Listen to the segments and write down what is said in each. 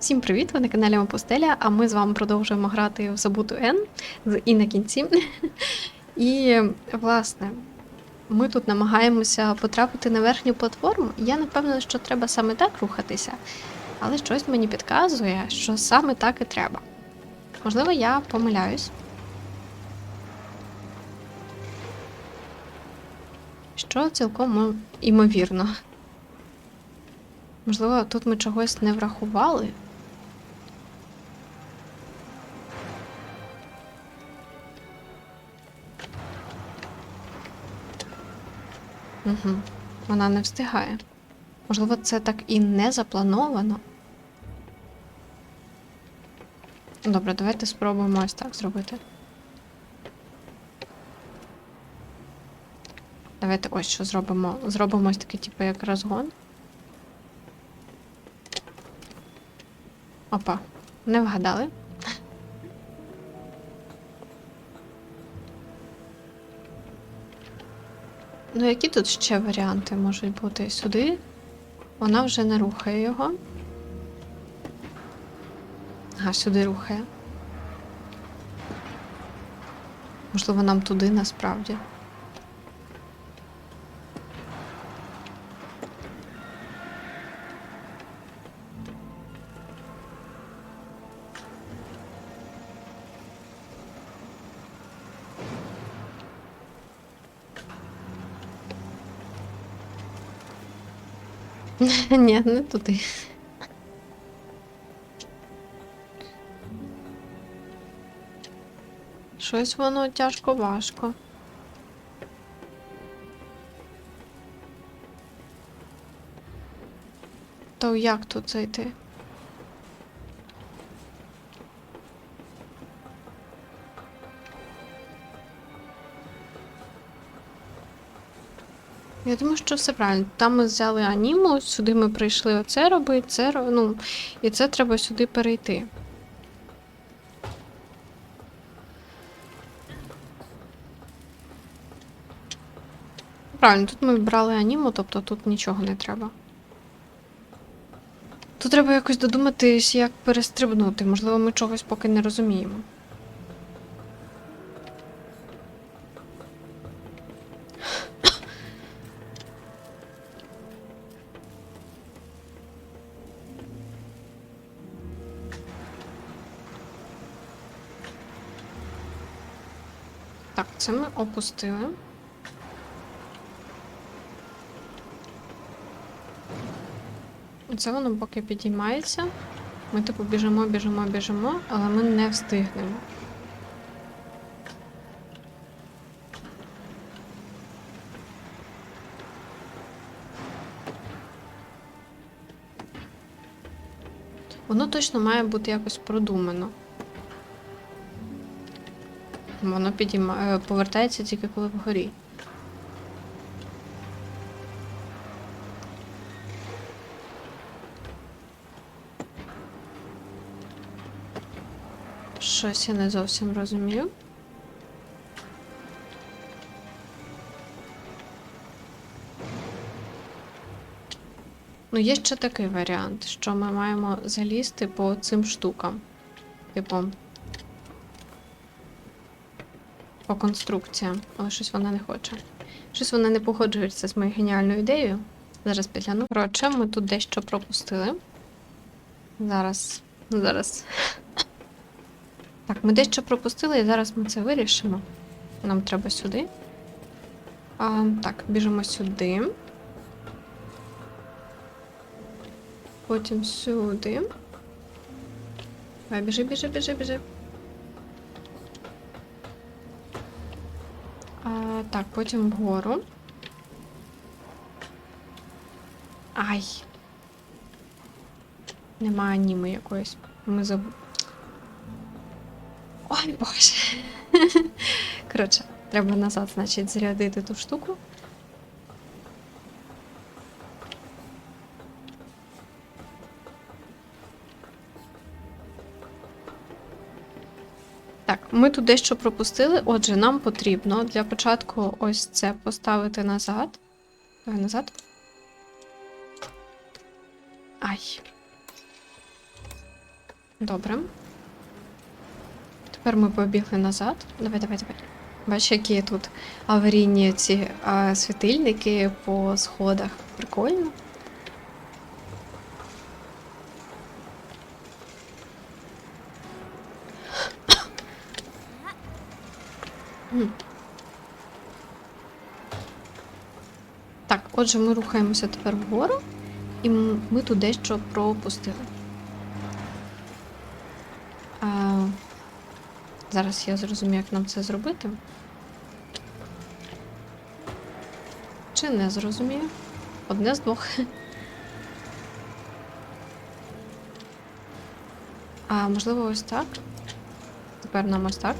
Всім привіт! Ви на каналі Мопустеля, а ми з вами продовжуємо грати в Забуту Н і на кінці. І, власне, ми тут намагаємося потрапити на верхню платформу. Я не впевнена, що треба саме так рухатися, але щось мені підказує, що саме так і треба. Можливо, я помиляюсь. Що цілком імовірно. Можливо, тут ми чогось не врахували. Угу. Вона не встигає. Можливо, це так і не заплановано. Добре, давайте спробуємо ось так зробити. Давайте ось що зробимо. Зробимо ось такий, типу, як розгон. Опа, не вгадали. Ну, які тут ще варіанти можуть бути? Сюди вона вже не рухає його. Ага, сюди рухає. Можливо, нам туди насправді. Ні, не туди. Щось воно тяжко важко. То як тут зайти? Я думаю, що все правильно. Там ми взяли аніму, сюди ми прийшли оце робити, це ну, і це треба сюди перейти. Правильно, тут ми брали аніму, тобто тут нічого не треба. Тут треба якось додуматись, як перестрибнути. Можливо, ми чогось поки не розуміємо. Так, це ми опустили. Це воно поки підіймається. Ми типу біжимо, біжимо, біжимо, але ми не встигнемо. Воно точно має бути якось продумано. Воно підіймає, повертається тільки коли вгорі. Щось я не зовсім розумію. Ну, є ще такий варіант, що ми маємо залізти по цим штукам. Типу. По конструкціям, але щось вона не хоче. Щось вона не погоджується з моєю геніальною ідеєю. Зараз підгляну. Коротше, ми тут дещо пропустили. Зараз. Зараз. Так, ми дещо пропустили, і зараз ми це вирішимо. Нам треба сюди. А, так, біжимо сюди. Потім сюди. Давай, біжи, біжи, біжи, біжи. А, так, потім вгору. Ай. Немає аніми якоїсь. Ми заб... Ой, боже. Коротше, треба назад, значить, зарядити ту штуку. Ми тут дещо пропустили. Отже, нам потрібно для початку ось це поставити назад. Давай назад. Ай. Добре. Тепер ми побігли назад. Давай, давай, давай. Бачиш, які тут аварійні ці а, світильники по сходах. Прикольно. Так, отже, ми рухаємося тепер вгору, і ми тут дещо пропустили. А, зараз я зрозумію, як нам це зробити. Чи не зрозумію? Одне з двох. А можливо, ось так? Тепер нам ось так.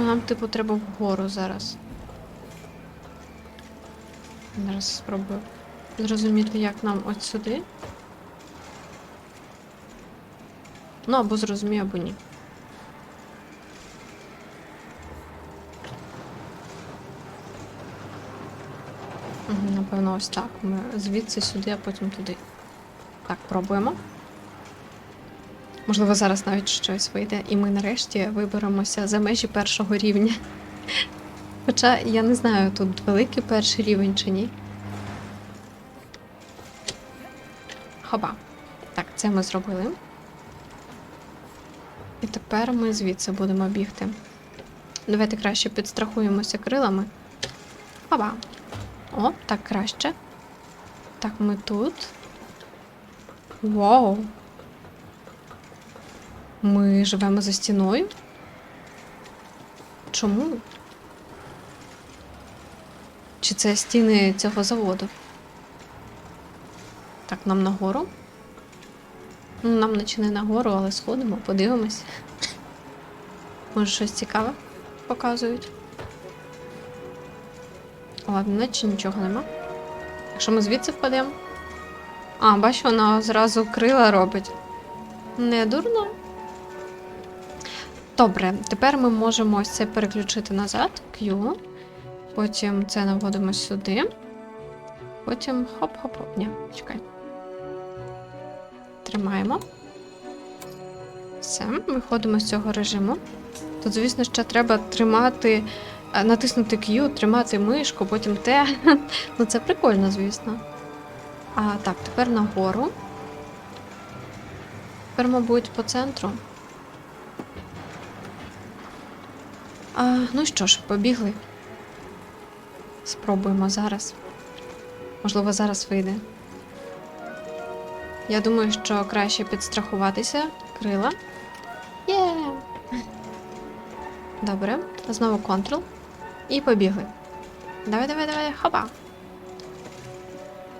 Нам, типу, треба вгору зараз. Зараз спробую зрозуміти, як нам от сюди. Ну, або зрозумію, або ні. Напевно, ось так. Ми звідси сюди, а потім туди. Так, пробуємо. Можливо, зараз навіть щось вийде, і ми нарешті виберемося за межі першого рівня. Хоча я не знаю, тут великий перший рівень чи ні. Хоба. Так, це ми зробили. І тепер ми звідси будемо бігти. Давайте краще підстрахуємося крилами. Хоба. О, так краще. Так, ми тут. Вау. Ми живемо за стіною? Чому? Чи це стіни цього заводу? Так, нам нагору. Ну, нам наче не нагору, але сходимо, подивимось. Може, щось цікаве показують. Ладно, наче нічого нема. Якщо ми звідси впадемо. А, бачу, вона зразу крила робить. Не дурно. Добре, тепер ми можемо ось це переключити назад. Q. Потім це наводимо сюди. Потім хоп-хоп-хоп. Ні, чекай. Тримаємо. Все, виходимо з цього режиму. Тут, звісно, ще треба тримати, е, натиснути Q, тримати мишку, потім Т. Ну, це прикольно, звісно. А так, тепер нагору. Тепер, мабуть, по центру. А, ну що ж, побігли. Спробуємо зараз. Можливо, зараз вийде. Я думаю, що краще підстрахуватися. Крила. Є! Добре. Знову Ctrl. І побігли. Давай, давай, давай, хопа.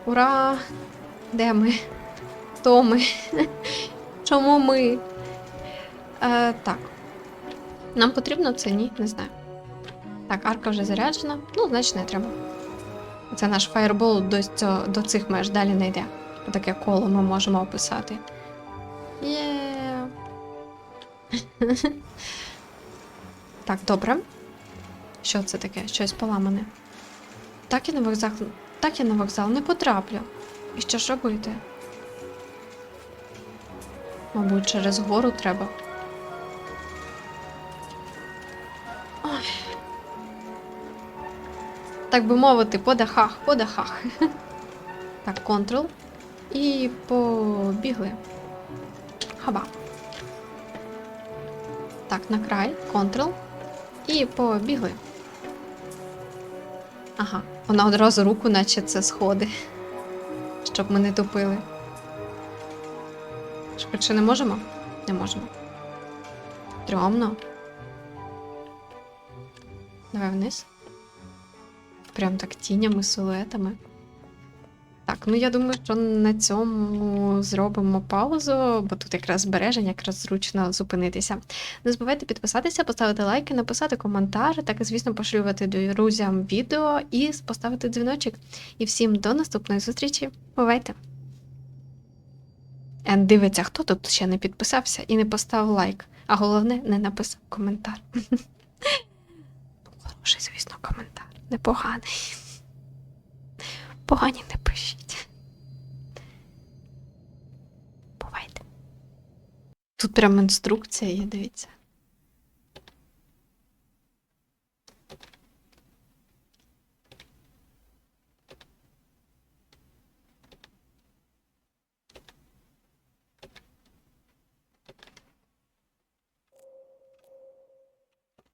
Ура! Де ми? Хто ми? Чому ми? Е, так. Нам потрібно це? Ні, не знаю. Так, арка вже заряджена. Ну, значить, не треба. Це наш фаєрбол до, цього, до цих меж далі не йде. Таке коло ми можемо описати. Є. так, добре. Що це таке? Щось поламане. Так я на вокзал. Так я на вокзал не потраплю. І що ж робити? Мабуть, через гору треба. Так би мовити, по дахах, по дахах. Так, Ctrl. І побігли. Хаба. Так, на край, Ctrl. І побігли. Ага, вона одразу руку, наче це сходи. Щоб ми не тупили. Швидше не можемо? Не можемо. Трьомно. Давай вниз. Прям так тінями, силуетами. Так, ну я думаю, що на цьому зробимо паузу, бо тут якраз збереження, якраз зручно зупинитися. Не забувайте підписатися, поставити лайки, написати коментар, так і, звісно, поширювати друзям відео і поставити дзвіночок. І всім до наступної зустрічі. Бувайте! Ен дивиться, хто тут ще не підписався і не поставив лайк. А головне, не написав коментар. Хороший, коментар. Непоганий. Погані не пишіть. Бувайте. Тут прям інструкція є, дивіться.